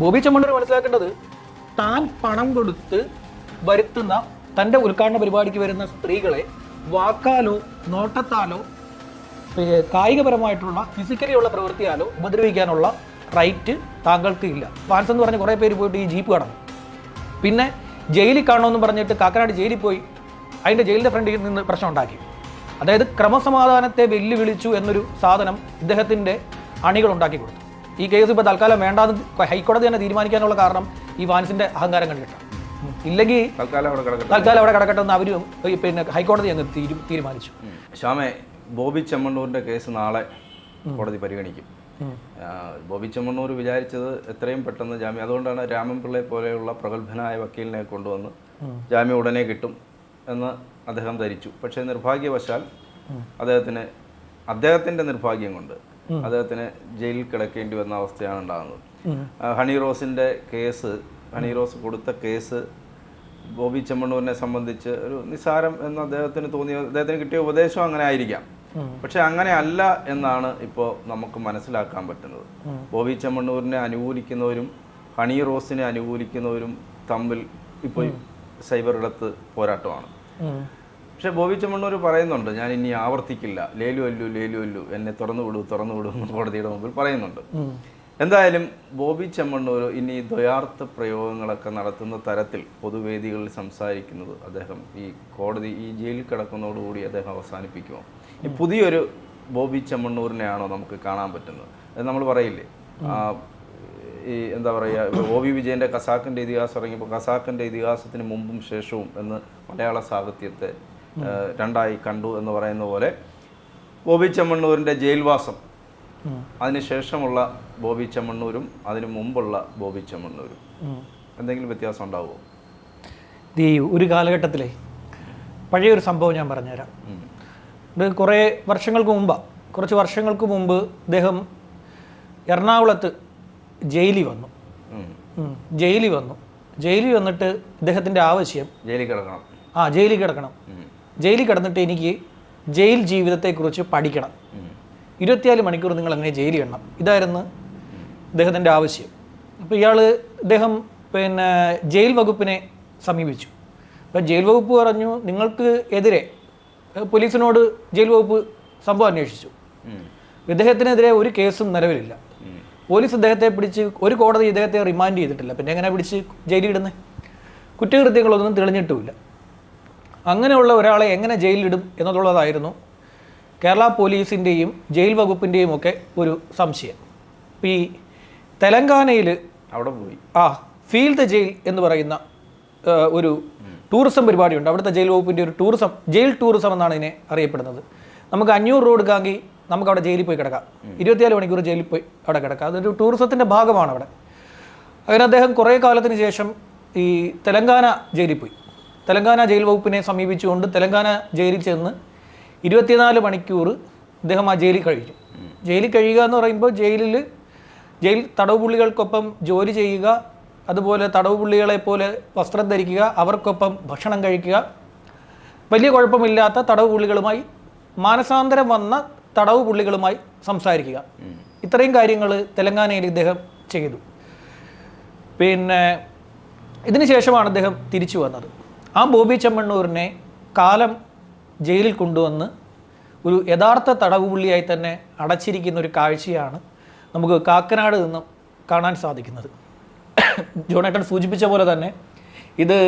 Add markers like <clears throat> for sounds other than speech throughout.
ബോബി ചെമ്മണ്ണൂർ മനസ്സിലാക്കേണ്ടത് താൻ പണം കൊടുത്ത് വരുത്തുന്ന തന്റെ ഉദ്ഘാടന പരിപാടിക്ക് വരുന്ന സ്ത്രീകളെ വാക്കാലോ നോട്ടത്താലോ കായികപരമായിട്ടുള്ള ഫിസിക്കലി ഉള്ള പ്രവൃത്തിയാലോ ഉപദ്രവിക്കാനുള്ള റൈറ്റ് താങ്കൾക്ക് ഇല്ല ഫാൻസ് എന്ന് പറഞ്ഞ് കുറേ പേര് പോയിട്ട് ഈ ജീപ്പ് കടന്നു. പിന്നെ ജയിലിൽ കാണണമെന്ന് പറഞ്ഞിട്ട് കാക്കനാട് ജയിലിൽ പോയി അതിന്റെ ജയിലിന്റെ ഫ്രണ്ടിൽ നിന്ന് പ്രശ്നം ഉണ്ടാക്കി. അതായത് ക്രമസമാധാനത്തെ വെല്ലുവിളിച്ചു എന്നൊരു സാധനം ഇദ്ദേഹത്തിന്റെ അണികൾ ഉണ്ടാക്കി കൊടുത്തു. ഈ കേസ് ഇപ്പോൾ തൽക്കാലം വേണ്ടാന്ന് ഹൈക്കോടതി തന്നെ തീരുമാനിക്കാനുള്ള കാരണം ഈ വാൻസിന്റെ അഹങ്കാരം കണ്ടിട്ടാണ് ഇല്ലെങ്കിൽ തൽക്കാലം അവിടെ കിടക്കട്ടെ. എന്ന് അവരും പിന്നെ ഹൈക്കോടതി അങ്ങ് തീരുമാനിച്ചു. ശ്യാമേ ബോബി ചെമ്മണ്ണൂരിന്റെ കേസ് നാളെ കോടതി പരിഗണിക്കും. ബോബി ചെമ്മണ്ണൂർ വിചാരിച്ചത് എത്രയും പെട്ടെന്ന് ജാമ്യം അതുകൊണ്ടാണ് രാമൻപിള്ളയെ പോലെയുള്ള പ്രഗത്ഭനായ വക്കീലിനെ കൊണ്ടുവന്ന് ജാമ്യം ഉടനെ കിട്ടും എന്ന് അദ്ദേഹം ധരിച്ചു. പക്ഷേ നിർഭാഗ്യവശാൽ അദ്ദേഹത്തിന് അദ്ദേഹത്തിന്റെ നിർഭാഗ്യം കൊണ്ട് അദ്ദേഹത്തിന് ജയിലിൽ കിടക്കേണ്ടി വന്ന അവസ്ഥയാണ് ഉണ്ടാകുന്നത്. ഹണി റോസിന്റെ കേസ് ഹണി റോസ് കൊടുത്ത കേസ് ബോബി ചെമ്മണ്ണൂരിനെ സംബന്ധിച്ച് ഒരു നിസാരം എന്ന് അദ്ദേഹത്തിന് തോന്നിയ അദ്ദേഹത്തിന് കിട്ടിയ ഉപദേശം അങ്ങനെ ആയിരിക്കാം. പക്ഷെ അങ്ങനെ അല്ല എന്നാണ് ഇപ്പോൾ നമുക്ക് മനസ്സിലാക്കാൻ പറ്റുന്നത്. ബോബി ചെമ്മണ്ണൂരിനെ അനുകൂലിക്കുന്നവരും ഹണി റോസിനെ അനുകൂലിക്കുന്നവരും തമ്മിൽ ഇപ്പോൾ സൈബറിടത്ത് പോരാട്ടമാണ്. പക്ഷെ ബോബി ചെമ്മണ്ണൂർ പറയുന്നുണ്ട് ഞാൻ ഇനി ആവർത്തിക്കില്ല. ലേലു അല്ലു ലേലു അല്ലു. എന്നെ തുറന്നു വിടൂ തുറന്നു വിടൂ എന്ന് കോടതിയുടെ മുമ്പിൽ പറയുന്നുണ്ട്. എന്തായാലും ബോബി ചെമ്മണ്ണൂർ ഇനി ദ്വയാർത്ഥ പ്രയോഗങ്ങളൊക്കെ നടത്തുന്ന തരത്തിൽ പൊതുവേദികളിൽ സംസാരിക്കുന്നത് അദ്ദേഹം ഈ കോടതി ഈ ജയിലിൽ കിടക്കുന്നതോടുകൂടി അദ്ദേഹം അവസാനിപ്പിക്കുമോ? ഈ പുതിയൊരു ബോബി ചെമ്മണ്ണൂരിനെയാണോ നമുക്ക് കാണാൻ പറ്റുന്നത്? അത് നമ്മൾ പറയില്ലേ? ഈ എന്താ പറയുക ഒ വി വിജയന്റെ കസാക്കിന്റെ ഇതിഹാസം ഇറങ്ങിയപ്പോൾ കസാക്കിന്റെ ഇതിഹാസത്തിന് മുമ്പും ശേഷവും എന്ന് മലയാള സാഹിത്യത്തെ രണ്ടായി കണ്ടു എന്ന് പറയുന്ന പോലെ ബോബി ചെമ്മണ്ണൂരിന്റെ ജയിൽവാസം. അതിനുശേഷമുള്ള ബോബി ചെമ്മണ്ണൂരും അതിനു മുമ്പുള്ള ബോബി ചെമ്മണ്ണൂരും. എന്തെങ്കിലും വ്യത്യാസം ഉണ്ടാവുമോ? ദീ ഈ ഒരു കാലഘട്ടത്തിലെ പഴയൊരു സംഭവം ഞാൻ പറഞ്ഞുതരാം. ഇത് കുറേ വർഷങ്ങൾക്ക് മുമ്പാണ് കുറച്ച് വർഷങ്ങൾക്ക് മുമ്പ് അദ്ദേഹം എറണാകുളത്ത് ജയിലിൽ വന്നു. ജയിലിൽ വന്നു. ജയിലിൽ വന്നിട്ട് ഇദ്ദേഹത്തിന്റെ ആവശ്യം ജയിലിൽ കിടക്കണം. ആ ജയിലിൽ കിടക്കണം. ജയിലിൽ കിടന്നിട്ട് എനിക്ക് ജയിൽ ജീവിതത്തെക്കുറിച്ച് പഠിക്കണം. ഇരുപത്തിനാല് മണിക്കൂർ നിങ്ങൾ അങ്ങനെ ജയിലിൽ ഇടണം. ഇതായിരുന്നു ഇദ്ദേഹത്തിന്റെ ആവശ്യം. അപ്പോൾ ഇയാൾ അദ്ദേഹം പിന്നെ ജയിൽ വകുപ്പിനെ സമീപിച്ചു. അപ്പോൾ ജയിൽ വകുപ്പ് പറഞ്ഞു നിങ്ങൾക്ക് എതിരെ പോലീസിനോട് ജയിൽ വകുപ്പ് സംഭവം അന്വേഷിച്ചു. ഇദ്ദേഹത്തിനെതിരെ ഒരു കേസും നിലവിലില്ല. പോലീസ് ഇദ്ദേഹത്തെ പിടിച്ച് ഒരു കോടതി ഇദ്ദേഹത്തെ റിമാൻഡ് ചെയ്തിട്ടില്ല. പിന്നെ എങ്ങനെ പിടിച്ച് ജയിലിൽ ഇടുന്നത് കുറ്റകൃത്യങ്ങളൊന്നും തെളിഞ്ഞിട്ടുമില്ല. അങ്ങനെയുള്ള ഒരാളെ എങ്ങനെ ജയിലിലിടും എന്നതുള്ളതായിരുന്നു കേരള പോലീസിന്റെയും ജയിൽ വകുപ്പിന്റെയും ഒക്കെ ഒരു സംശയം. ഈ തെലങ്കാനയിൽ അവിടെ പോയി. ആ ഫീൽ ദ ജയിൽ എന്ന് പറയുന്ന ഒരു ടൂറിസം പരിപാടിയുണ്ട്. അവിടുത്തെ ജയിൽ വകുപ്പിന്റെ ഒരു ടൂറിസം ജയിൽ ടൂറിസം എന്നാണ് ഇതിനെ അറിയപ്പെടുന്നത്. നമുക്ക് അഞ്ഞൂറ് രൂപ കാങ്കി നമുക്ക് അവിടെ ജയിലിൽ പോയി കിടക്കാം. ഇരുപത്തിനാല് മണിക്കൂർ ജയിലിൽ പോയി അവിടെ കിടക്കാം. അതൊരു ടൂറിസത്തിന്റെ ഭാഗമാണ് അവിടെ. അങ്ങനെ അദ്ദേഹം കുറേ കാലത്തിന് ശേഷം ഈ തെലങ്കാന ജയിലിൽ പോയി. തെലങ്കാന ജയിൽ വകുപ്പിനെ സമീപിച്ചുകൊണ്ട് തെലങ്കാന ജയിലിൽ ചെന്ന് ഇരുപത്തിനാല് മണിക്കൂർ അദ്ദേഹം ആ ജയിലിൽ കഴിഞ്ഞു ജയിലിൽ കഴിയുക എന്ന് പറയുമ്പോൾ ജയിലിൽ ജയിൽ തടവ് പുള്ളികൾക്കൊപ്പം ജോലി ചെയ്യുക അതുപോലെ തടവ് പുള്ളികളെ പോലെ വസ്ത്രം ധരിക്കുക അവർക്കൊപ്പം ഭക്ഷണം കഴിക്കുക. വലിയ കുഴപ്പമില്ലാത്ത തടവ് പുള്ളികളുമായി മാനസാന്തരം വന്ന തടവ് പുള്ളികളുമായി സംസാരിക്കുക. ഇത്രയും കാര്യങ്ങൾ തെലങ്കാനയിൽ ഇദ്ദേഹം ചെയ്തു. പിന്നെ ഇതിനുശേഷമാണ് അദ്ദേഹം തിരിച്ചു വന്നത്. ആ ബോബി ചെമ്മണ്ണൂരിനെ കാലം ജയിലിൽ കൊണ്ടുവന്ന് ഒരു യഥാർത്ഥ തടവുപുള്ളിയായി തന്നെ അടച്ചിരിക്കുന്ന ഒരു കാഴ്ചയാണ് നമുക്ക് കാക്കനാട് നിന്നും കാണാൻ സാധിക്കുന്നത്. ജോണേട്ടൻ സൂചിപ്പിച്ച പോലെ തന്നെ ഇത്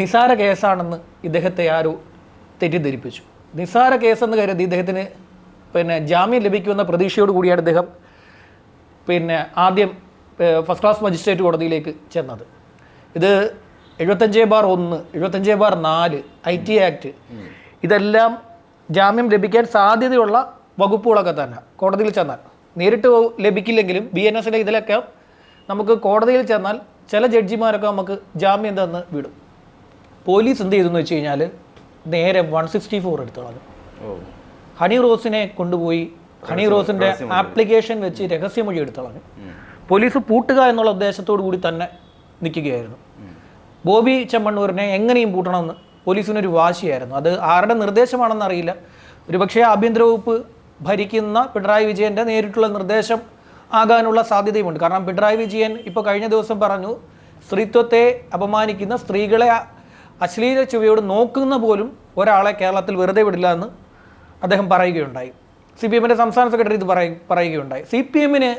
നിസാര കേസാണെന്ന് ഇദ്ദേഹത്തെ ആരോ തെറ്റിദ്ധരിപ്പിച്ചു. നിസാര കേസെന്ന് കരുതി ഇദ്ദേഹത്തിന് പിന്നെ ജാമ്യം ലഭിക്കുമെന്ന പ്രതീക്ഷയോട് കൂടിയാണ് ഇദ്ദേഹം പിന്നെ ആദ്യം ഫസ്റ്റ് ക്ലാസ് മജിസ്ട്രേറ്റ് കോടതിയിലേക്ക് ചെന്നത്. ഇത് എഴുപത്തഞ്ച് ബാർ ഒന്ന് എഴുപത്തഞ്ച് ബാർ നാല് ഐ ടി ആക്ട്. ഇതെല്ലാം ജാമ്യം ലഭിക്കാൻ സാധ്യതയുള്ള വകുപ്പുകളൊക്കെ തന്നെ. കോടതിയിൽ ചെന്നാൽ. നേരിട്ട് ലഭിക്കില്ലെങ്കിലും ബി എൻ എസിലെ ഇതിലൊക്കെ നമുക്ക് കോടതിയിൽ ചെന്നാൽ ചില ജഡ്ജിമാരൊക്കെ നമുക്ക് ജാമ്യം തന്ന് വിടും. പോലീസ് എന്ത് ചെയ്തെന്ന് വെച്ച് കഴിഞ്ഞാൽ നേരെ വൺ സിക്സ്റ്റി ഫോർ എടുത്തു കളഞ്ഞു ഹണി റോസിനെ കൊണ്ടുപോയി ഹണി റോസിന്റെ ആപ്ലിക്കേഷൻ വെച്ച് രഹസ്യമൊഴി എടുത്തു കളഞ്ഞു പോലീസ് പൂട്ടുക എന്നുള്ള ഉദ്ദേശത്തോടു കൂടി തന്നെ നിൽക്കുകയായിരുന്നു. ബോബി ചെമ്മണ്ണൂരിനെ എങ്ങനെയും പൂട്ടണമെന്ന് പോലീസിനൊരു വാശിയായിരുന്നു. അത് ആരുടെ നിർദ്ദേശമാണെന്നറിയില്ല ഒരുപക്ഷെ ആഭ്യന്തര വകുപ്പ് ഭരിക്കുന്ന പിണറായി വിജയന്റെ നേരിട്ടുള്ള നിർദ്ദേശം ആകാനുള്ള സാധ്യതയുമുണ്ട്. കാരണം പിണറായി വിജയൻ ഇപ്പോൾ കഴിഞ്ഞ ദിവസം പറഞ്ഞു സ്ത്രീത്വത്തെ അപമാനിക്കുന്ന സ്ത്രീകളെ അശ്ലീല ചുവയോട് നോക്കുന്ന പോലും ഒരാളെ കേരളത്തിൽ വെറുതെ വിടില്ല എന്ന് അദ്ദേഹം പറയുകയുണ്ടായി. സി പി എമ്മിന്റെ സംസ്ഥാന സെക്രട്ടറി ഇത് പറയ പറയുകയുണ്ടായി. സി പി എമ്മിന്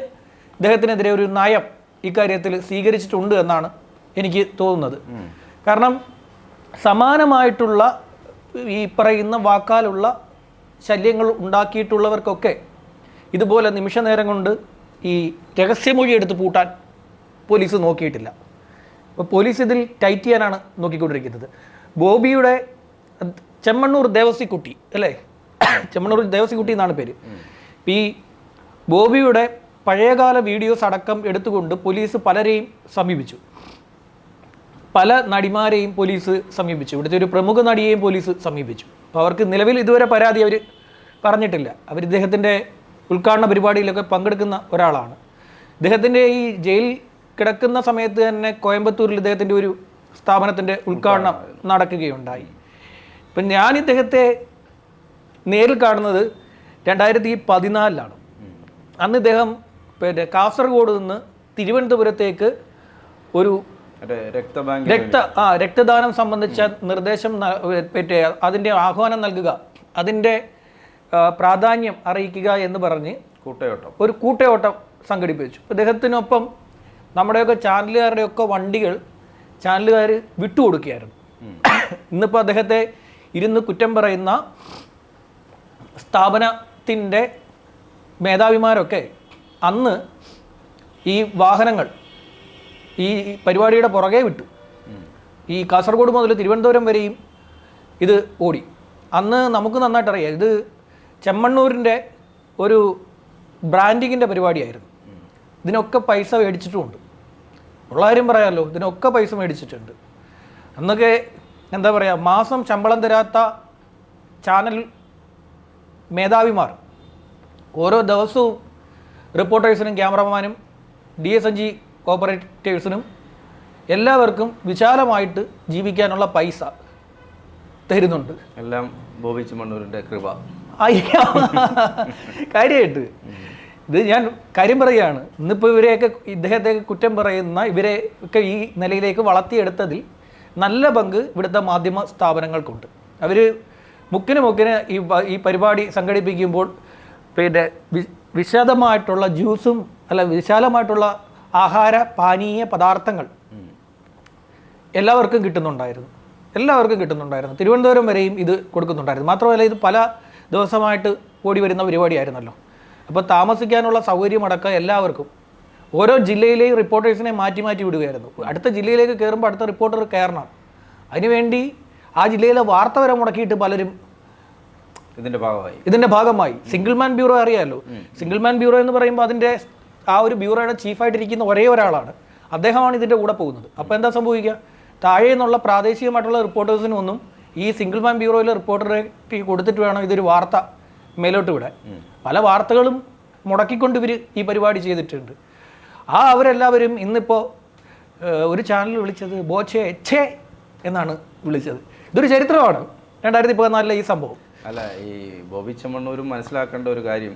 ഇദ്ദേഹത്തിനെതിരെ ഒരു നയം ഇക്കാര്യത്തിൽ സ്വീകരിച്ചിട്ടുണ്ട് എന്നാണ് എനിക്ക് തോന്നുന്നത്. കാരണം സമാനമായിട്ടുള്ള ഈ പറയുന്ന വാക്കാലുള്ള ശല്യങ്ങൾ ഉണ്ടാക്കിയിട്ടുള്ളവർക്കൊക്കെ ഇതുപോലെ നിമിഷ നേരം കൊണ്ട് ഈ രഹസ്യമൊഴി എടുത്ത് പൂട്ടാൻ പോലീസ് നോക്കിയിട്ടില്ല. അപ്പോൾ പോലീസ് ഇതിൽ ടൈറ്റ് ചെയ്യാനാണ് നോക്കിക്കൊണ്ടിരിക്കുന്നത്. ബോബിയുടെ ചെമ്മണ്ണൂർ ദേവസിക്കുട്ടി അല്ലേ? ചെമ്മണ്ണൂർ ദേവസിക്കുട്ടി എന്നാണ് പേര്. ഈ ബോബിയുടെ പഴയകാല വീഡിയോസ് അടക്കം എടുത്തുകൊണ്ട് പോലീസ് പലരെയും സമീപിച്ചു. പല നടിമാരെയും പോലീസ് സമീപിച്ചു. ഇവിടുത്തെ ഒരു പ്രമുഖ നടിയെയും പോലീസ് സമീപിച്ചു. അപ്പോൾ അവർക്ക് നിലവിൽ ഇതുവരെ പരാതി അവർ പറഞ്ഞിട്ടില്ല. അവർ ഇദ്ദേഹത്തിന്റെ ഉദ്ഘാടന പരിപാടിയിലൊക്കെ പങ്കെടുക്കുന്ന ഒരാളാണ്. ഇദ്ദേഹത്തിന്റെ ഈ ജയിൽ കിടക്കുന്ന സമയത്ത് തന്നെ കോയമ്പത്തൂരിൽ ഇദ്ദേഹത്തിന്റെ ഒരു സ്ഥാപനത്തിന്റെ ഉദ്ഘാടനം നടക്കുകയുണ്ടായി. ഇപ്പം ഞാൻ ഇദ്ദേഹത്തെ നേരിൽ കാണുന്നത് രണ്ടായിരത്തി പതിനാലിലാണ്. അന്ന് ഇദ്ദേഹം പിന്നെ കാസർഗോഡ് നിന്ന് തിരുവനന്തപുരത്തേക്ക് ഒരു രക്ത ആ രക്തദാനം സംബന്ധിച്ച നിർദ്ദേശം പറ്റിയ അതിന്റെ അതിന്റെ ആഹ്വാനം നൽകുക. അതിന്റെ പ്രാധാന്യം അറിയിക്കുക എന്ന് പറഞ്ഞ് കൂട്ടയോട്ടം. ഒരു കൂട്ടയോട്ടം സംഘടിപ്പിച്ചു. അദ്ദേഹത്തിനൊപ്പം നമ്മുടെയൊക്കെ ചാനലുകാരുടെയൊക്കെ വണ്ടികൾ ചാനലുകാർ വിട്ടുകൊടുക്കുകയായിരുന്നു. ഇന്നിപ്പോൾ അദ്ദേഹത്തെ ഇരുന്ന് കുറ്റം പറയുന്ന സ്ഥാപനത്തിന്റെ മേധാവിമാരൊക്കെ അന്ന് ഈ വാഹനങ്ങൾ ഈ പരിപാടിയുടെ പുറകെ വിട്ടു. ഈ കാസർഗോഡ് മുതൽ തിരുവനന്തപുരം വരെയും ഇത് ഓടി. അന്ന് നമുക്ക് നന്നായിട്ട് അറിയാം. ഇത് ചെമ്മണ്ണൂരിന്റെ ഒരു ബ്രാൻഡിങ്ങിന്റെ പരിപാടിയായിരുന്നു. ഇതിനൊക്കെ പൈസ മേടിച്ചിട്ടുമുണ്ട്. ഉള്ള കാര്യം പറയാമല്ലോ. ഇതിനൊക്കെ പൈസ മേടിച്ചിട്ടുണ്ട്. അന്നൊക്കെ എന്താ പറയുക മാസം ശമ്പളം തരാത്ത ചാനൽ മേധാവിമാർ ഓരോ ദിവസവും റിപ്പോർട്ടേഴ്സിനും ക്യാമറമാനും ഡി എസ് എൻ ജി ഓപ്പറേറ്റേഴ്സിനും എല്ലാവർക്കും വിശാലമായിട്ട് ജീവിക്കാനുള്ള പൈസ തരുന്നുണ്ട്. എല്ലാം ബോബി ചിമ്മണ്ണൂരിന്റെ കൃപ. ആയിരിക്കാം കാര്യമായിട്ട് ഇത് ഞാൻ കാര്യം പറയുകയാണ്. ഇന്നിപ്പോൾ ഇവരെയൊക്കെ ഇദ്ദേഹത്തെ കുറ്റം പറയുന്ന ഇവരെ ഒക്കെ ഈ നിലയിലേക്ക് വളർത്തിയെടുത്തതിൽ നല്ല പങ്ക് ഇവിടുത്തെ മാധ്യമ സ്ഥാപനങ്ങൾക്കുണ്ട്. അവർ മുക്കിന് മുക്കിന് ഈ ഈ പരിപാടി സംഘടിപ്പിക്കുമ്പോൾ പിന്നെ വിശദമായിട്ടുള്ള ജ്യൂസും അല്ല വിശാലമായിട്ടുള്ള ആഹാര പാനീയ പദാർത്ഥങ്ങൾ എല്ലാവർക്കും കിട്ടുന്നുണ്ടായിരുന്നു. എല്ലാവർക്കും കിട്ടുന്നുണ്ടായിരുന്നു. തിരുവനന്തപുരം വരെയും ഇത് കൊടുക്കുന്നുണ്ടായിരുന്നു. മാത്രമല്ല ഇത് പല ദിവസമായിട്ട് ഓടി വരുന്ന പരിപാടിയായിരുന്നല്ലോ. അപ്പോൾ താമസിക്കാനുള്ള സൗകര്യമടക്കം എല്ലാവർക്കും. ഓരോ ജില്ലയിലെയും റിപ്പോർട്ടേഴ്സിനെ മാറ്റി മാറ്റി വിടുകയായിരുന്നു. അടുത്ത ജില്ലയിലേക്ക് കയറുമ്പോൾ അടുത്ത റിപ്പോർട്ടർ കയറണം അതിനുവേണ്ടി ആ ജില്ലയിലെ വാർത്ത വരെ മുടക്കിയിട്ട് പലരും ഇതിന്റെ ഭാഗമായി. ഇതിന്റെ ഭാഗമായി. സിംഗിൾ മാൻ ബ്യൂറോ അറിയാമല്ലോ സിംഗിൾ മാൻ ബ്യൂറോ എന്ന് പറയുമ്പോൾ അതിന്റെ ആ ഒരു ബ്യൂറോയുടെ ചീഫായിട്ടിരിക്കുന്ന ഒരേ ഒരാളാണ്. അദ്ദേഹമാണ് ഇതിന്റെ കൂടെ പോകുന്നത്. അപ്പോൾ എന്താ സംഭവിക്കുക? താഴെ നിന്നുള്ള പ്രാദേശികമായിട്ടുള്ള റിപ്പോർട്ടേഴ്സിനൊന്നും ഈ സിംഗിൾ മാൻ ബ്യൂറോയിലെ റിപ്പോർട്ടറെ കൊടുത്തിട്ട് വേണം ഇതൊരു വാർത്ത മേലോട്ട് വിടാൻ. പല വാർത്തകളും മുടക്കിക്കൊണ്ട് ഇവർ ഈ പരിപാടി ചെയ്തിട്ടുണ്ട്. ആ അവരെല്ലാവരും ഇന്നിപ്പോൾ ഒരു ചാനൽ വിളിച്ചത് ബോച്ചെ എച്ചേ എന്നാണ് വിളിച്ചത്. ഇതൊരു ചരിത്രമാണ്. രണ്ടായിരത്തി പതിനാലിലെ ഈ സംഭവം. അല്ല ഈ ബോബി ചെമ്മണ്ണൂരും മനസ്സിലാക്കേണ്ട ഒരു കാര്യം.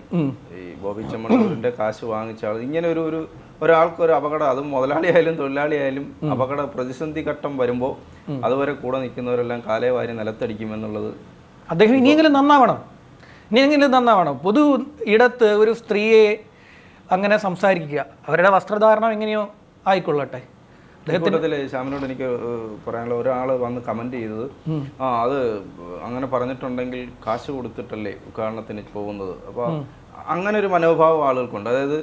ഈ ബോബി ചെമ്മണ്ണൂരിന്റെ കാശ് വാങ്ങിച്ച ആൾ ഇങ്ങനെ ഒരു ഒരു ഒരാൾക്ക് ഒരു അപകടം അതും മുതലാളിയായാലും തൊഴിലാളിയായാലും അപകട പ്രതിസന്ധി ഘട്ടം വരുമ്പോൾ അതുവരെ കൂടെ നിൽക്കുന്നവരെല്ലാം കാലേ വാരി നിലത്തടിക്കുമെന്നുള്ളത് അദ്ദേഹം ഇനിയെങ്കിലും നന്നാവണം. ഇനിയെങ്കിലും നന്നാവണം. പൊതു ഇടത്ത് ഒരു സ്ത്രീയെ അങ്ങനെ സംസാരിക്കുക. അവരുടെ വസ്ത്രധാരണം എങ്ങനെയോ ആയിക്കൊള്ളട്ടെ. കൂട്ടത്തിൽ ശ്യാമിനോട് എനിക്ക് പറയാനുള്ള ഒരാൾ വന്ന് കമന്റ് ചെയ്തത് ആ അത് അങ്ങനെ പറഞ്ഞിട്ടുണ്ടെങ്കിൽ കാശ് കൊടുത്തിട്ടല്ലേ ഉദ്ഘാടനത്തിന് പോകുന്നത്. അപ്പോൾ അങ്ങനെ ഒരു മനോഭാവം ആളുകൾക്കുണ്ട്. അതായത്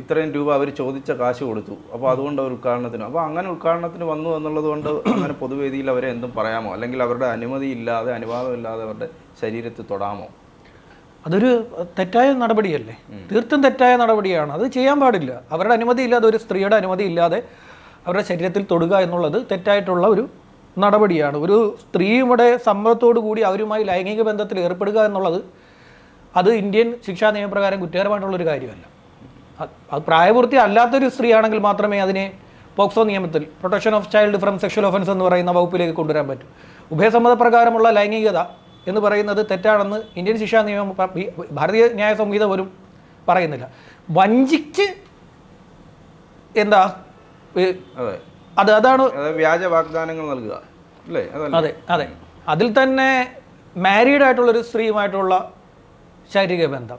ഇത്രയും രൂപ അവർ ചോദിച്ച കാശ് കൊടുത്തു. അപ്പോൾ അതുകൊണ്ട് അവർ ഉദ്ഘാടനത്തിന് അപ്പോൾ അങ്ങനെ ഉദ്ഘാടനത്തിന് വന്നു എന്നുള്ളത് കൊണ്ട് അങ്ങനെ പൊതുവേദിയിൽ അവരെ എന്തും പറയാമോ? അല്ലെങ്കിൽ അവരുടെ അനുമതി ഇല്ലാതെ അനുവാദം ഇല്ലാതെ അവരുടെ ശരീരത്തിൽ തൊടാമോ? അതൊരു തെറ്റായ നടപടിയല്ലേ? തീർത്തും തെറ്റായ നടപടിയാണ്. അത് ചെയ്യാൻ പാടില്ല. അവരുടെ അനുമതി ഇല്ലാതെ ഒരു സ്ത്രീയുടെ അനുമതി ഇല്ലാതെ അവരുടെ ശരീരത്തിൽ തൊടുക എന്നുള്ളത് തെറ്റായിട്ടുള്ള ഒരു നടപടിയാണ്. ഒരു സ്ത്രീയുടെ സമ്മതത്തോടു കൂടി അവരുമായി ലൈംഗിക ബന്ധത്തിൽ ഏർപ്പെടുക എന്നുള്ളത് അത് ഇന്ത്യൻ ശിക്ഷാ നിയമപ്രകാരം കുറ്റകരമായിട്ടുള്ളൊരു കാര്യമല്ല. അത് പ്രായപൂർത്തി അല്ലാത്തൊരു സ്ത്രീയാണെങ്കിൽ മാത്രമേ അതിനെ പോക്സോ നിയമത്തിൽ protection of child from sexual offence എന്ന് പറയുന്ന വകുപ്പിലേക്ക് കൊണ്ടുവരാൻ പറ്റൂ. ഉഭയസമ്മതപ്രകാരമുള്ള ലൈംഗികത എന്ന് പറയുന്നത് തെറ്റാണെന്ന് ഇന്ത്യൻ ശിക്ഷാ നിയമം ഭാരതീയ ന്യായ സംഹിത പോലും പറയുന്നില്ല. വഞ്ചിച്ച് എന്താ അതെ. അത് അതാണ് വ്യാജ വാഗ്ദാനങ്ങൾ നൽകുക. അല്ലേ? അതെ അതെ. അതിൽ തന്നെ മാരീഡ് ആയിട്ടുള്ളൊരു സ്ത്രീയുമായിട്ടുള്ള ശാരീരിക ബന്ധം.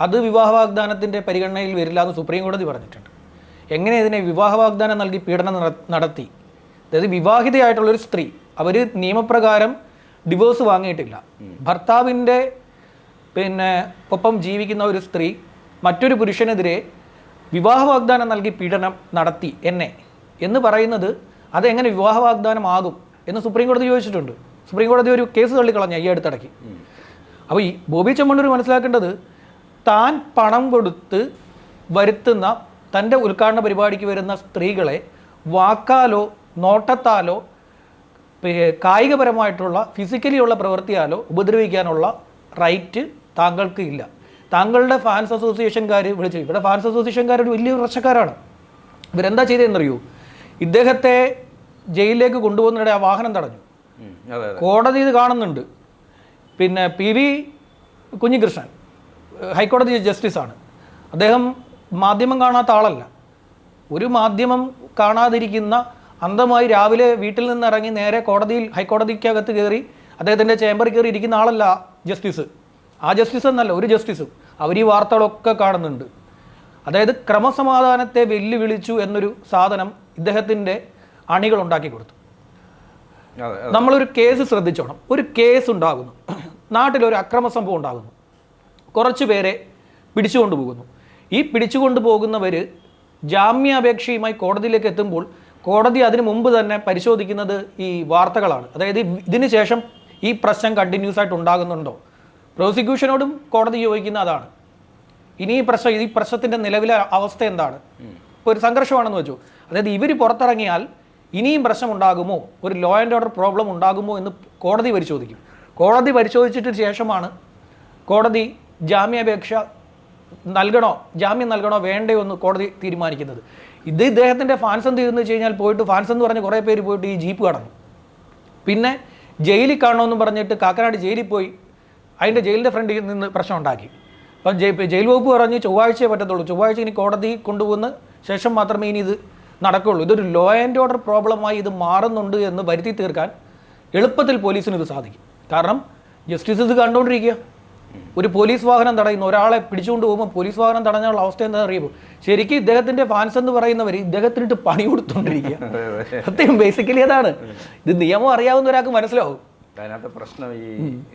അത് വിവാഹ വാഗ്ദാനത്തിന്റെ പരിഗണനയിൽ വരില്ല എന്ന് സുപ്രീം കോടതി പറഞ്ഞിട്ടുണ്ട്. എങ്ങനെ ഇതിനെ വിവാഹ വാഗ്ദാനം നൽകി പീഡനം നട- നടത്തി? അതായത് വിവാഹിതയായിട്ടുള്ളൊരു സ്ത്രീ അവർ നിയമപ്രകാരം ഡിവോഴ്സ് വാങ്ങിയിട്ടില്ല. ഭർത്താവിന്റെ പിന്നെ ഒപ്പം ജീവിക്കുന്ന ഒരു സ്ത്രീ മറ്റൊരു പുരുഷനെതിരെ വിവാഹ വാഗ്ദാനം നൽകി പീഡനം നടത്തി എന്നെ എന്ന് പറയുന്നത് അതെങ്ങനെ വിവാഹ വാഗ്ദാനം ആകും എന്ന് സുപ്രീം കോടതി ചോദിച്ചിട്ടുണ്ട്. സുപ്രീം കോടതി ഒരു കേസ് തള്ളിക്കളഞ്ഞ ഈ അടുത്തിടയ്ക്ക്. അപ്പോൾ ഈ ബോബി ചെമ്മണ്ണൂർ മനസ്സിലാക്കേണ്ടത് താൻ പണം കൊടുത്ത് വരുത്തുന്ന തന്റെ ഉദ്ഘാടന പരിപാടിക്ക് വരുന്ന സ്ത്രീകളെ വാക്കാലോ നോട്ടത്താലോ കായികപരമായിട്ടുള്ള ഫിസിക്കലി ഉള്ള പ്രവൃത്തിയാലോ ഉപദ്രവിക്കാനുള്ള റൈറ്റ് താങ്കൾക്ക് ഇല്ല. താങ്കളുടെ ഫാൻസ് അസോസിയേഷൻകാർ വിളിച്ചു ഇവിടെ ഫാൻസ് അസോസിയേഷൻകാർ ഒരു വലിയ പ്രശ്നക്കാരാണ് ഇവരെന്താ ചെയ്തതെന്നറിയൂ? ഇദ്ദേഹത്തെ ജയിലിലേക്ക് കൊണ്ടുപോകുന്നതിടെ ആ വാഹനം തടഞ്ഞു. കോടതി ഇത് കാണുന്നുണ്ട്. പിന്നെ പി വി കുഞ്ഞികൃഷ്ണൻ ഹൈക്കോടതി ജസ്റ്റിസാണ്. അദ്ദേഹം മാധ്യമം കാണാത്ത ആളല്ല. ഒരു മാധ്യമം കാണാതിരിക്കുന്ന അന്ധമായി രാവിലെ വീട്ടിൽ നിന്ന് ഇറങ്ങി നേരെ കോടതിയിൽ ഹൈക്കോടതിക്കകത്ത് കയറി അദ്ദേഹത്തിന്റെ ചേംബറിൽ കയറി ഇരിക്കുന്ന ആളല്ല ജസ്റ്റിസ്. ആ ജസ്റ്റിസ് എന്നല്ല ഒരു ജസ്റ്റിസും അവർ ഈ വാർത്തകളൊക്കെ കാണുന്നുണ്ട്. അതായത് ക്രമസമാധാനത്തെ വെല്ലുവിളിച്ചു എന്നൊരു സാധനം ഇദ്ദേഹത്തിന്റെ അണികൾ ഉണ്ടാക്കി കൊടുത്തു. നമ്മളൊരു കേസ് ശ്രദ്ധിച്ചോണം. ഒരു കേസ് ഉണ്ടാകുന്നു. നാട്ടിലൊരു അക്രമ സംഭവം ഉണ്ടാകുന്നു. കുറച്ച് പേരെ പിടിച്ചുകൊണ്ട് പോകുന്നു. ഈ പിടിച്ചുകൊണ്ട് പോകുന്നവർ ജാമ്യാപേക്ഷയുമായി കോടതിയിലേക്ക് എത്തുമ്പോൾ കോടതി അതിനു മുമ്പ് തന്നെ പരിശോധിക്കുന്നത് ഈ വാർത്തകളാണ്. അതായത് ഇതിന് ശേഷം ഈ പ്രശ്നം കണ്ടിന്യൂസ് ആയിട്ട് ഉണ്ടാകുന്നുണ്ടോ? പ്രോസിക്യൂഷനോടും കോടതി ചോദിക്കുന്ന അതാണ്. ഇനി ഈ പ്രശ്നം ഈ പ്രശ്നത്തിന്റെ നിലവിലെ അവസ്ഥ എന്താണ്? ഇപ്പോൾ ഒരു സംഘർഷമാണെന്ന് വെച്ചു. അതായത് ഇവർ പുറത്തിറങ്ങിയാൽ ഇനിയും പ്രശ്നം ഉണ്ടാകുമോ ഒരു ലോ ആൻഡ് ഓർഡർ പ്രോബ്ലം ഉണ്ടാകുമോ എന്ന് കോടതി പരിശോധിക്കും. കോടതി പരിശോധിച്ചിട്ട് ശേഷമാണ് കോടതി ജാമ്യാപേക്ഷ നൽകണോ ജാമ്യം നൽകണോ വേണ്ടയോ എന്ന് കോടതി തീരുമാനിക്കുന്നത്. ഇത് ഇദ്ദേഹത്തിന്റെ ഫാൻസ് എന്ത് ചെയ്യുന്നു കഴിഞ്ഞാൽ പോയിട്ട് ഫാൻസ് എന്ന് പറഞ്ഞ് കുറേ പേര് പോയിട്ട് ഈ ജീപ്പ് കടന്നു. പിന്നെ ജയിലിൽ കാണണമെന്ന് പറഞ്ഞിട്ട് കാക്കനാട് ജയിലിൽ പോയി അതിന്റെ ജയിലിന്റെ ഫ്രണ്ടിൽ നിന്ന് പ്രശ്നം ഉണ്ടാക്കി. അപ്പം ജയ് ജയിൽ വകുപ്പ് പറഞ്ഞ് ചൊവ്വാഴ്ചയെ പറ്റത്തുള്ളൂ. ചൊവ്വാഴ്ച ഇനി കോടതി കൊണ്ടുപോകുന്ന ശേഷം മാത്രമേ ഇനി ഇത് നടക്കുള്ളൂ. ഇതൊരു ലോ ആൻഡ് ഓർഡർ പ്രോബ്ലമായി ഇത് മാറുന്നുണ്ട് എന്ന് വരുത്തി തീർക്കാൻ എളുപ്പത്തിൽ പോലീസിന് ഇത് സാധിക്കും. കാരണം ജസ്റ്റിസ് ഇത് കണ്ടുകൊണ്ടിരിക്കുക. ഒരു പോലീസ് വാഹനം തടയുന്നു ഒരാളെ പിടിച്ചുകൊണ്ട് പോകുമ്പോൾ പോലീസ് വാഹനം തടഞ്ഞുള്ള അവസ്ഥ എന്താ അറിയുമ്പോൾ ശരിക്കും ഇദ്ദേഹത്തിന്റെ ഫാൻസ് എന്ന് പറയുന്നവർ ഇദ്ദേഹത്തിനിട്ട് പണി കൊടുത്തുകൊണ്ടിരിക്കുക. <laughs> സത്യം ബേസിക്കലി അതാണ്. ഇത് നിയമം അറിയാവുന്ന ഒരാൾക്ക് മനസ്സിലാവും. അതിനകത്ത് പ്രശ്നം ഈ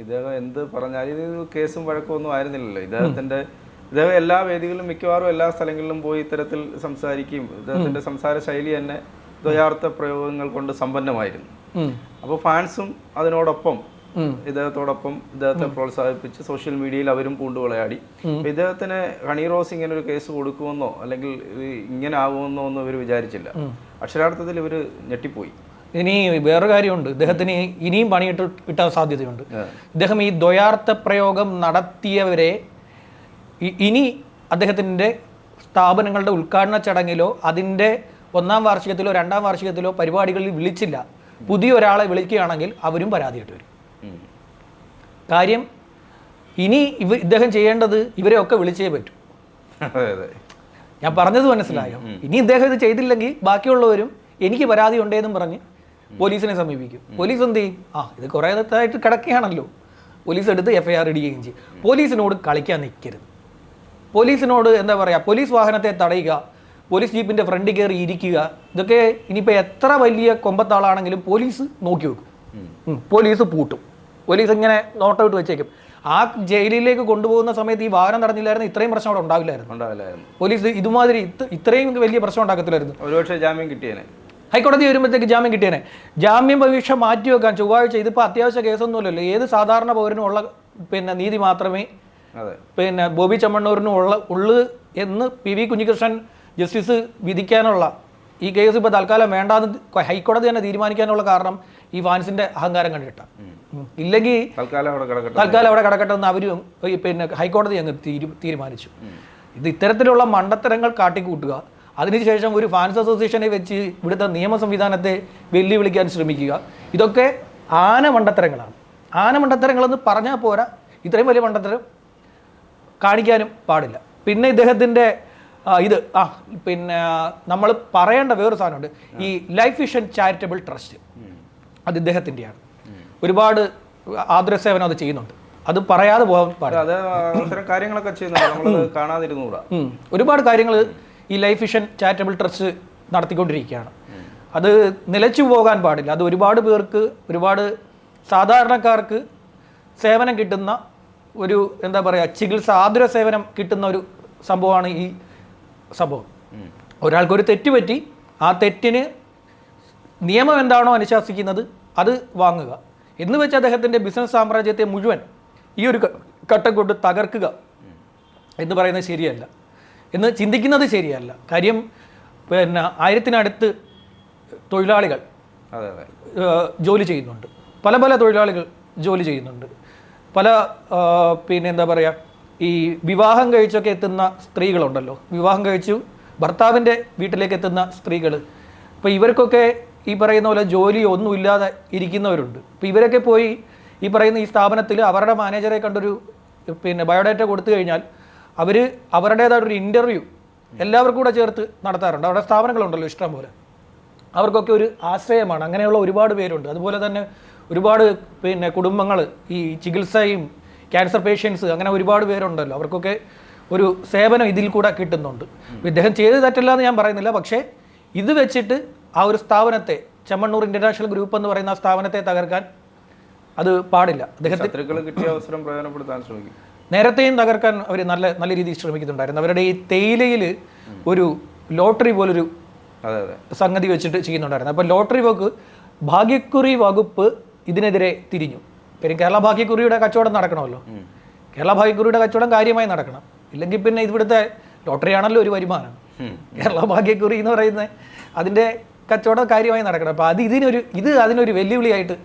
ഇദ്ദേഹം എന്ത് പറഞ്ഞാലും ഇത് കേസും വഴക്കും ഒന്നും ആയിരുന്നില്ലല്ലോ ഇദ്ദേഹത്തിന്റെ ഇദ്ദേഹം എല്ലാ വേദികളിലും മിക്കവാറും എല്ലാ സ്ഥലങ്ങളിലും പോയി ഇത്തരത്തിൽ സംസാരിക്കുകയും ഇദ്ദേഹത്തിന്റെ സംസാര ശൈലി തന്നെ ദ്വയാർത്ഥ പ്രയോഗങ്ങൾ കൊണ്ട് സമ്പന്നമായിരുന്നു. അപ്പോൾ ഫാൻസും അതിനോടൊപ്പം. ഇദ്ദേഹത്തോടൊപ്പം ഇദ്ദേഹത്തെ പ്രോത്സാഹിപ്പിച്ച് സോഷ്യൽ മീഡിയയിൽ അവരും പൂണ്ടുവിളയാടി. ഇദ്ദേഹത്തിന് ഹണി റോസ് ഇങ്ങനെ ഒരു കേസ് കൊടുക്കുമെന്നോ അല്ലെങ്കിൽ ഇങ്ങനെ ആകുമെന്നോ ഒന്നും ഇവർ വിചാരിച്ചില്ല. അക്ഷരാർത്ഥത്തിൽ ഇവർ ഞെട്ടിപ്പോയി. ഇനി വേറൊരു കാര്യമുണ്ട്. ഇദ്ദേഹത്തിന് ഇനിയും പണിയിട്ട് കിട്ടാൻ സാധ്യതയുണ്ട്. ഇദ്ദേഹം ഈ ദ്വയാർത്ഥ പ്രയോഗം നടത്തിയവരെ ഇനി അദ്ദേഹത്തിന്റെ സ്ഥാപനങ്ങളുടെ ഉദ്ഘാടന ചടങ്ങിലോ അതിന്റെ ഒന്നാം വാർഷികത്തിലോ രണ്ടാം വാർഷികത്തിലോ പരിപാടികളിൽ വിളിച്ചില്ല. പുതിയ ഒരാളെ വിളിക്കുകയാണെങ്കിൽ അവരും പരാതിയായിട്ട് വരും. കാര്യം ഇനി ഇവ ഇദ്ദേഹം ചെയ്യേണ്ടത് ഇവരെയൊക്കെ വിളിച്ചേ പറ്റൂ. ഞാൻ പറഞ്ഞത് മനസ്സിലായോ? ഇനി ഇദ്ദേഹം ഇത് ചെയ്തില്ലെങ്കിൽ ബാക്കിയുള്ളവരും എനിക്ക് പരാതി ഉണ്ടേന്നും പറഞ്ഞ് പോലീസിനെ സമീപിക്കും. പോലീസ് എന്ത് ചെയ്യും? ആ ഇത് കുറേ ദിവസമായിട്ട് കിടക്കുകയാണല്ലോ. പോലീസ് എടുത്ത് എഫ് ഐ ആർ ഇടുകയും ചെയ്യും. പോലീസിനോട് കളിക്കാൻ നിൽക്കരുത് പോലീസിനോട് എന്താ പറയുക പോലീസ് വാഹനത്തെ തടയുക പോലീസ് ജീപ്പിന്റെ ഫ്രണ്ടിൽ കയറി ഇരിക്കുക ഇതൊക്കെ ഇനിയിപ്പോൾ എത്ര വലിയ കൊമ്പത്താളാണെങ്കിലും പോലീസ് നോക്കി വെക്കും. പോലീസ് പൂട്ടും. പോലീസ് ഇങ്ങനെ നോട്ടൗട്ട് വെച്ചേക്കും. ആ ജയിലിലേക്ക് കൊണ്ടുപോകുന്ന സമയത്ത് ഈ വാഹനം നടന്നില്ലായിരുന്നു ഇത്രയും പ്രശ്നം അവിടെ ഉണ്ടാവില്ലായിരുന്നു. ഉണ്ടാവില്ലായിരുന്നു. പോലീസ് ഇതുമാതിരി ഇത്രയും വലിയ പ്രശ്നം ഉണ്ടാക്കത്തില്ലായിരുന്നു. ഒരുപക്ഷെ ജാമ്യം കിട്ടിയേനെ. ഹൈക്കോടതി വരുമ്പോഴത്തേക്ക് ജാമ്യം കിട്ടിയേനെ. ജാമ്യം പരീക്ഷ മാറ്റി വെക്കാൻ ചൊവ്വാഴ്ച ഇതിപ്പോൾ അത്യാവശ്യ കേസൊന്നുമില്ലല്ലോ. ഏത് സാധാരണ പൗരനും ഉള്ള പിന്നെ നീതി മാത്രമേ പിന്നെ ബോബി ചമ്മണ്ണൂരിനും ഉള്ള ഉള്ളു എന്ന് പി വി കുഞ്ഞികൃഷ്ണൻ ജസ്റ്റിസ് വിധിക്കാനുള്ള ഈ കേസ് ഇപ്പോൾ തൽക്കാലം വേണ്ടാന്ന് ഹൈക്കോടതി തന്നെ തീരുമാനിക്കാനുള്ള കാരണം ഈ ഫാൻസിന്റെ അഹങ്കാരം കണ്ടിട്ടാണ് ഇല്ലെങ്കിൽ തൽക്കാലം അവിടെ കിടക്കട്ടെ. തൽക്കാലം അവിടെ കിടക്കട്ടെ എന്ന് അവരും പിന്നെ ഹൈക്കോടതി അങ്ങ് തീരുമാനിച്ചു. ഇത് ഇത്തരത്തിലുള്ള മണ്ടത്തരങ്ങൾ കാട്ടിക്കൂട്ടുക അതിനുശേഷം ഒരു ഫാൻസ് അസോസിയേഷനെ വെച്ച് ഇവിടുത്തെ നിയമ സംവിധാനത്തെ വെല്ലുവിളിക്കാൻ ശ്രമിക്കുക. ഇതൊക്കെ ആന മണ്ടത്തരങ്ങളാണ്. ആന മണ്ടത്തരങ്ങളെന്ന് പറഞ്ഞാൽ പോരാ. ഇത്രയും വലിയ മണ്ടത്തരം കാണിക്കാനും പാടില്ല. പിന്നെ ഇദ്ദേഹത്തിന്റെ ഇത് ആ പിന്നെ നമ്മൾ പറയേണ്ട വേറൊരു സാധനമുണ്ട്. ഈ ലൈഫ് വിഷൻ ചാരിറ്റബിൾ ട്രസ്റ്റ് അത് ഇദ്ദേഹത്തിന്റെയാണ്. ഒരുപാട് ആതുര സേവനം അത് ചെയ്യുന്നുണ്ട്. അത് പറയാതെ പോകാൻ പാടില്ല. കാര്യങ്ങളൊക്കെ ചെയ്യുന്നുണ്ട്. ഒരുപാട് കാര്യങ്ങൾ ഈ ലൈഫ് വിഷൻ ചാരിറ്റബിൾ ട്രസ്റ്റ് നടത്തിക്കൊണ്ടിരിക്കുകയാണ്. അത് നിലച്ചു പോകാൻ പാടില്ല. അത് ഒരുപാട് പേർക്ക് ഒരുപാട് സാധാരണക്കാർക്ക് സേവനം കിട്ടുന്ന ഒരു എന്താ പറയുക ചികിത്സ ആതുര സേവനം കിട്ടുന്ന ഒരു സംഭവമാണ് ഈ സംഭവം. ഒരാൾക്കൊരു തെറ്റ് പറ്റി ആ തെറ്റിന് നിയമം എന്താണോ അനുശാസിക്കുന്നത് അത് വാങ്ങുക. എന്ന് വെച്ച് അദ്ദേഹത്തിന്റെ ബിസിനസ് സാമ്രാജ്യത്തെ മുഴുവൻ ഈ ഒരു ഘട്ടം കൊണ്ട് തകർക്കുക എന്ന് പറയുന്നത് ശരിയല്ല. എന്ന് ചിന്തിക്കുന്നത് ശരിയല്ല. കാര്യം പിന്നെ ആയിരത്തിനടുത്ത് തൊഴിലാളികൾ ജോലി ചെയ്യുന്നുണ്ട്. പല പല തൊഴിലാളികൾ ജോലി ചെയ്യുന്നുണ്ട്. പല പിന്നെ എന്താ പറയുക ഈ വിവാഹം കഴിച്ചൊക്കെ എത്തുന്ന സ്ത്രീകളുണ്ടല്ലോ. വിവാഹം കഴിച്ചു ഭർത്താവിന്റെ വീട്ടിലേക്ക് എത്തുന്ന സ്ത്രീകൾ അപ്പോൾ ഇവർക്കൊക്കെ ഈ പറയുന്ന പോലെ ജോലി ഒന്നുമില്ലാതെ ഇരിക്കുന്നവരുണ്ട്. അപ്പോൾ ഇവരൊക്കെ പോയി ഈ പറയുന്ന ഈ സ്ഥാപനത്തിൽ അവരുടെ മാനേജറെ കണ്ടൊരു പിന്നെ ബയോഡാറ്റ കൊടുത്തു കഴിഞ്ഞാൽ അവർ അവരുടേതായിട്ടൊരു ഇന്റർവ്യൂ എല്ലാവർക്കും കൂടെ ചേർത്ത് നടത്താറുണ്ട്. അവിടെ സ്ഥാപനങ്ങളുണ്ടല്ലോ ഇഷ്ടം പോലെ. അവർക്കൊക്കെ ഒരു ആശ്രയമാണ്. അങ്ങനെയുള്ള ഒരുപാട് പേരുണ്ട്. അതുപോലെ തന്നെ ഒരുപാട് പിന്നെ കുടുംബങ്ങൾ ഈ ചികിത്സയും ക്യാൻസർ പേഷ്യൻസ് അങ്ങനെ ഒരുപാട് പേരുണ്ടല്ലോ. അവർക്കൊക്കെ ഒരു സേവനം ഇതിൽ കൂടെ കിട്ടുന്നുണ്ട്. ഇദ്ദേഹം ചെയ്ത് തെറ്റല്ല എന്ന് ഞാൻ പറയുന്നില്ല. പക്ഷേ ഇത് വെച്ചിട്ട് ആ ഒരു സ്ഥാപനത്തെ ചെമ്മണ്ണൂർ ഇന്റർനാഷണൽ ഗ്രൂപ്പ് എന്ന് പറയുന്ന ആ സ്ഥാപനത്തെ തകർക്കാൻ അത് പാടില്ല. അദ്ദേഹത്തെ കിട്ടിയ അവസരം പ്രയോജനപ്പെടുത്താൻ ശ്രമിക്കും. നേരത്തെയും തകർക്കാൻ അവർ നല്ല നല്ല രീതിയിൽ ശ്രമിക്കുന്നുണ്ടായിരുന്നു. അവരുടെ ഈ തേയിലയിൽ ഒരു ലോട്ടറി പോലൊരു സംഗതി വെച്ചിട്ട് ചെയ്യുന്നുണ്ടായിരുന്നു. അപ്പോൾ ലോട്ടറി വകുപ്പ് ഭാഗ്യക്കുറി വകുപ്പ് ഇതിനെതിരെ തിരിഞ്ഞു. പിന്നെ കേരള ഭാഗ്യക്കുറിയുടെ കച്ചവടം നടക്കണമല്ലോ. കേരള ഭാഗ്യക്കുറിയുടെ കച്ചവടം കാര്യമായി നടക്കണം. ഇല്ലെങ്കിൽ പിന്നെ ഇവിടുത്തെ ലോട്ടറിയാണല്ലോ ഒരു വരുമാനം. കേരള ഭാഗ്യക്കുറി എന്ന് പറയുന്നത് അതിന്റെ കച്ചവടം കാര്യമായി നടക്കണം. അപ്പോൾ അത് ഇതിനൊരു ഇത് അതിനൊരു വെല്ലുവിളിയായിട്ട്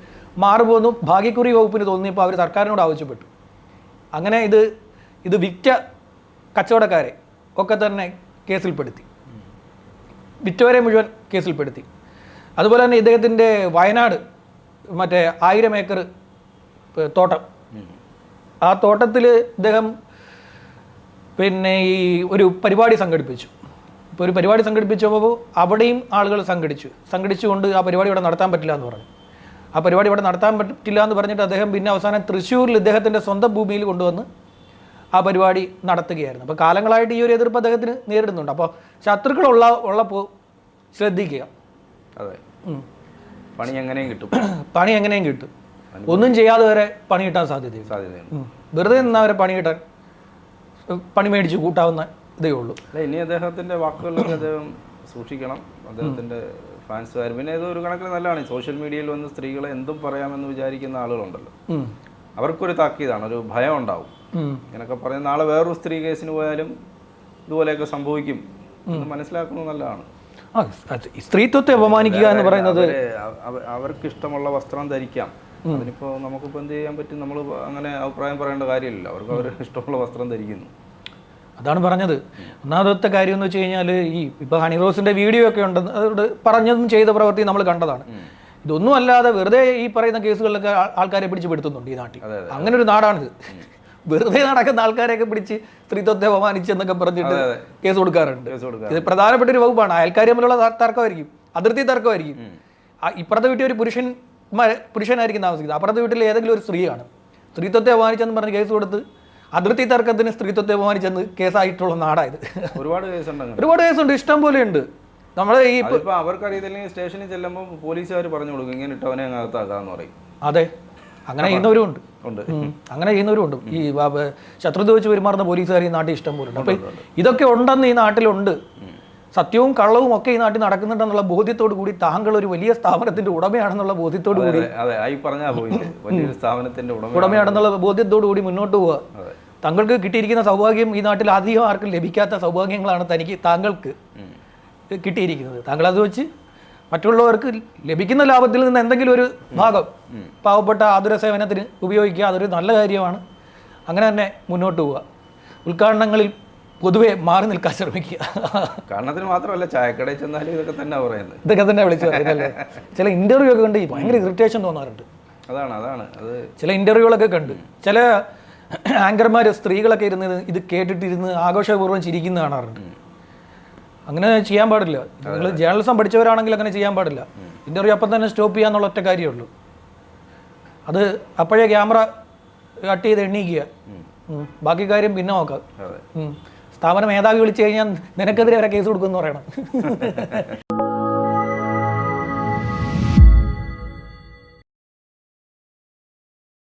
മാറുപോകുന്നു ഭാഗ്യക്കുറി വകുപ്പിന് തോന്നിയപ്പോൾ അവർ സർക്കാരിനോട് ആവശ്യപ്പെട്ടു. അങ്ങനെ ഇത് ഇത് വിറ്റ കച്ചവടക്കാരെ ഒക്കെ തന്നെ കേസിൽപ്പെടുത്തി. വിറ്റവരെ മുഴുവൻ കേസിൽപ്പെടുത്തി. അതുപോലെ തന്നെ ഇദ്ദേഹത്തിന്റെ വയനാട് മറ്റേ ആയിരം ഏക്കർ തോട്ടം. ആ തോട്ടത്തിൽ ഇദ്ദേഹം പിന്നെ ഈ ഒരു പരിപാടി സംഘടിപ്പിച്ചു. ഇപ്പോൾ ഒരു പരിപാടി സംഘടിപ്പിച്ചപ്പോൾ അവിടെയും ആളുകൾ സംഘടിച്ചു. സംഘടിച്ചുകൊണ്ട് ആ പരിപാടി ഇവിടെ നടത്താൻ പറ്റില്ല എന്ന് പറഞ്ഞു. ആ പരിപാടി ഇവിടെ നടത്താൻ പറ്റില്ല എന്ന് പറഞ്ഞിട്ട് അദ്ദേഹം പിന്നെ അവസാനം തൃശ്ശൂരിൽ ഇദ്ദേഹത്തിന്റെ സ്വന്തം ഭൂമിയിൽ കൊണ്ടുവന്ന് ആ പരിപാടി നടത്തുകയായിരുന്നു. അപ്പോൾ കാലങ്ങളായിട്ട് ഈ ഒരു എതിർപ്പ് അദ്ദേഹത്തിന് നേരിടുന്നുണ്ട്. അപ്പോൾ ശത്രുക്കളുള്ള ഉള്ളപ്പോൾ ശ്രദ്ധിക്കുക. അതെ. പണി എങ്ങനെയും കിട്ടും. <clears throat> പണി എങ്ങനെയും കിട്ടും. ഒന്നും ചെയ്യാതെ വരെ പണി കിട്ടാൻ സാധ്യതയുണ്ട്. സാധ്യതയുണ്ട്. വെറുതെ വെറുതെ നിന്നവരെ പണി കിട്ടാൻ പണി മേടിച്ച് കൂട്ടാവുന്ന ഇതേ ഉള്ളൂ. അല്ല ഇനി അദ്ദേഹത്തിന്റെ വാക്കുകളിലൊക്കെ അദ്ദേഹം സൂക്ഷിക്കണം. അദ്ദേഹത്തിന്റെ ഫാൻസുകാർ പിന്നെ ഇത് ഒരു കണക്കിന് നല്ലതാണ്. സോഷ്യൽ മീഡിയയിൽ വന്ന് സ്ത്രീകളെ എന്തും പറയാമെന്ന് വിചാരിക്കുന്ന ആളുകളുണ്ടല്ലോ. അവർക്കൊരു താക്കീതാണ് ഒരു ഭയം ഉണ്ടാവും. ഇങ്ങനൊക്കെ പറഞ്ഞ് നാളെ വേറൊരു സ്ത്രീ കേസിന് പോയാലും ഇതുപോലെയൊക്കെ സംഭവിക്കും. എന്ന് മനസ്സിലാക്കുന്നത് നല്ലതാണ്. സ്ത്രീത്വത്തെ അപമാനിക്കുക എന്ന് പറയുന്നത് അവർക്ക് ഇഷ്ടമുള്ള വസ്ത്രം ധരിക്കാം. അതിനിപ്പോ നമുക്കിപ്പോൾ എന്ത് ചെയ്യാൻ പറ്റും? നമ്മൾ അങ്ങനെ അഭിപ്രായം പറയേണ്ട കാര്യമില്ല അവർക്ക് അവർ ഇഷ്ടമുള്ള വസ്ത്രം ധരിക്കുന്നു. അതാണ് പറഞ്ഞത്. ഒന്നാമത്തെ കാര്യം എന്ന് വെച്ച് കഴിഞ്ഞാൽ ഈ ഇപ്പോൾ ഹണി റോസിന്റെ വീഡിയോ ഒക്കെ ഉണ്ടെന്ന് അതോട് പറഞ്ഞതും ചെയ്ത പ്രവൃത്തി നമ്മൾ കണ്ടതാണ്. ഇതൊന്നും അല്ലാതെ വെറുതെ ഈ പറയുന്ന കേസുകളിലൊക്കെ ആൾക്കാരെ പിടിച്ച് പെടുത്തുന്നുണ്ട് ഈ നാട്ടിൽ. അങ്ങനെ ഒരു നാടാണിത്. വെറുതെ നടക്കുന്ന ആൾക്കാരെയൊക്കെ പിടിച്ച് സ്ത്രീത്വത്തെ അപമാനിച്ചെന്നൊക്കെ പറഞ്ഞിട്ട്. കേസ് കൊടുക്കാറുണ്ട്. ഇത് പ്രധാനപ്പെട്ട ഒരു വകുപ്പാണ്. അയൽക്കാർ തമ്മിലുള്ള തർ- തർക്കമായിരിക്കും. അതിർത്തി തർക്കമായിരിക്കും. ഇപ്പുറത്തെ വീട്ടിൽ ഒരു പുരുഷൻ പുരുഷനായിരിക്കും താമസിക്കുന്നത്. അപ്പുറത്തെ വീട്ടിൽ ഏതെങ്കിലും ഒരു സ്ത്രീയാണ്. സ്ത്രീത്വത്തെ അപമാനിച്ചെന്ന് പറഞ്ഞ് കേസ് കൊടുത്ത് അതിർത്തി തർക്കത്തിന് സ്ത്രീത്വത്തെ അപമാനിച്ചെന്ന് കേസായിട്ടുള്ള നാടായത്. ഒരുപാട് കേസുണ്ട് ഒരുപാട് കേസുണ്ട് ഇഷ്ടം പോലെ ഉണ്ട്. നമ്മളെ ഈ അവർക്കറിയത്തില്ലെങ്കിൽ സ്റ്റേഷനിൽ ചെല്ലുമ്പോൾ പോലീസുകാർ പറഞ്ഞു കൊടുക്കും ഇങ്ങനെ ഇട്ടവനെ അകത്താക്കാന്ന് പറയും. അതെ. അങ്ങനെ ചെയ്യുന്നവരും ഉണ്ട്. അങ്ങനെ ചെയ്യുന്നവരും ഉണ്ട്. ഈ ശത്രുത വെച്ച് പെരുമാറുന്ന പോലീസുകാർ ഈ നാട്ടിൽ ഇഷ്ടം പോലെ ഉണ്ട്. അപ്പൊ ഇതൊക്കെ ഉണ്ടെന്ന് ഈ നാട്ടിലുണ്ട്. സത്യവും കള്ളവും ഒക്കെ ഈ നാട്ടിൽ നടക്കുന്നുണ്ടെന്നുള്ള ബോധ്യത്തോടു കൂടി താങ്കൾ ഒരു വലിയ സ്ഥാപനത്തിന്റെ ഉടമയാണെന്നുള്ള ബോധ്യത്തോടു കൂടി അതെ, ആയി പറഞ്ഞാ പോയിന്റ്. <laughs> വലിയൊരു സ്ഥാപനത്തിന്റെ ഉടമ ഉടമയാണെന്നുള്ള ബോധ്യത്തോടു കൂടി മുന്നോട്ട് പോവുക. താങ്കൾക്ക് കിട്ടിയിരിക്കുന്ന സൗഭാഗ്യം ഈ നാട്ടിൽ അധികം ആർക്കും ലഭിക്കാത്ത സൗഭാഗ്യങ്ങളാണ് തനിക്ക് താങ്കൾക്ക് കിട്ടിയിരിക്കുന്നത്. താങ്കൾ അത് വെച്ച് മറ്റുള്ളവർക്ക് ലഭിക്കുന്ന ലാഭത്തിൽ നിന്ന് എന്തെങ്കിലും ഒരു ഭാഗം പാവപ്പെട്ട ആതുര സേവനത്തിന് ഉപയോഗിക്കുക അതൊരു നല്ല കാര്യമാണ്. അങ്ങനെ തന്നെ മുന്നോട്ട് പോവുക. ഉദ്ഘാടനങ്ങളിൽ പൊതുവെ മാറി നിൽക്കാൻ ശ്രമിക്കുക. കാരണത്തിന് മാത്രമല്ല ചായക്കടയിൽ ചെന്നാലും ഇതൊക്കെ തന്നെ പറയുന്നത്. ഇതൊക്കെ തന്നെ വിളിച്ചു പറയുന്നല്ലേ ചില ഇന്റർവ്യൂ ഒക്കെ കണ്ട് ഭയങ്കര ഇറിറ്റേഷൻ തോന്നാറുണ്ട്. അതാണ് അതാണ്. അത് ചില ഇന്റർവ്യൂകളൊക്കെ കണ്ട്. ചില ആങ്കർമാർ സ്ത്രീകളൊക്കെ ഇരുന്ന് ഇത് കേട്ടിട്ടിരുന്ന് ആഘോഷപൂർവം ചിരിക്കുന്ന കാണാറുണ്ട്. അങ്ങനെ ചെയ്യാൻ പാടില്ല. നിങ്ങൾ ജേർണലിസം പഠിച്ചവരാണെങ്കിൽ അങ്ങനെ ചെയ്യാൻ പാടില്ല. ഇന്റർവ്യൂ അപ്പം തന്നെ സ്റ്റോപ്പ് ചെയ്യാന്നുള്ള ഒറ്റ കാര്യമുള്ളൂ അത് അപ്പോഴേ ക്യാമറ കട്ട് ചെയ്ത് എണ്ണീക്കുക. ബാക്കി കാര്യം പിന്നെ നോക്കാം. സ്ഥാപന മേധാവി വിളിച്ചു കഴിഞ്ഞാൽ നിനക്കെതിരെ അവരെ കേസ് കൊടുക്കുമെന്ന് പറയണം. <laughs>